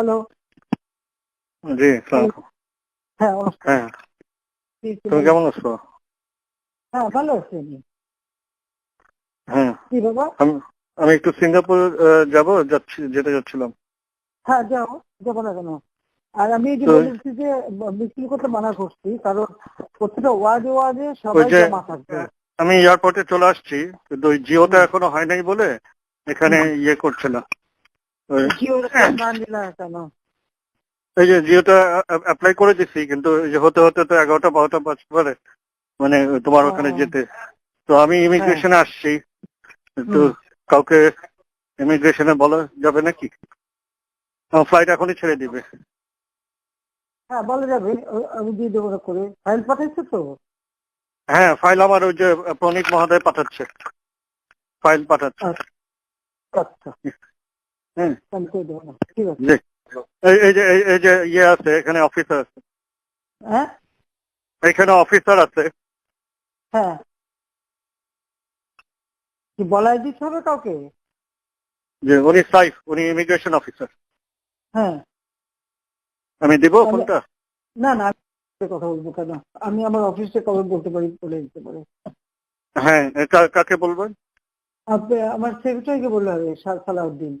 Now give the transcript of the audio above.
Hello জি হ্যাঁ হ্যাঁ। তুমি কেমন আছো? হ্যাঁ ভালো আছি হ্যাঁ। কি বাবা? আমি আমি একটু সিঙ্গাপুর যাব যাচ্ছি যেতে যাচ্ছিলাম। হ্যাঁ যাও যাব না কেন? আর আমি যে বলেছি যে মিছিল করতে মানা করছি কারণ প্রত্যেকটা ওয়ার্ডে ওয়ার্ডে সবাই জমা থাকবে। আমি এয়ারপোর্টে চলে আসছি কিন্তু ওই জিওটা এখনও হয় নাই বলে এখানে ইয়ে করছে না। এই যে জিওটা অ্যাপ্লাই করে কিন্তু হতে হতে তো এগারোটা বারোটা পারে মানে তোমার ওখানে যেতে। তো আমি ইমিগ্রেশনে আসছি। তো কাউকে ইমিগ্রেশনে বলা যাবে নাকি? ফ্লাইট এখনই ছেড়ে দিবে। হ্যাঁ বলা যাবে। আমি দিয়ে দেবো করে। ফাইল পাঠাইছো তো? হ্যাঁ ফাইল আমার ওই যে প্রণীত মহোদয় পাঠাচ্ছে। ফাইল পাঠাচ্ছে। আচ্ছা। হুম। আমি করে দেবো না? ঠিক আছে। এই যে এই- যে ইয়ে আছে এখানে অফিসার আছে। হ্যাঁ? এখানে অফিসার আছে। হ্যাঁ। কি বলাই দিতে হবে কাউকে? যে উনি সাইফ উনি ইমিগ্রেশন অফিসার হ্যাঁ। আমি দিব ফোনটা? না না কথা বলব কেন? আমি আমার অফিসে কবে বলতে পারি বলে দিতে পারি। হ্যাঁ কাকে বলবেন? আপনি আমার সেক্রেটারিকে বললে হবে সালাউদ্দিন।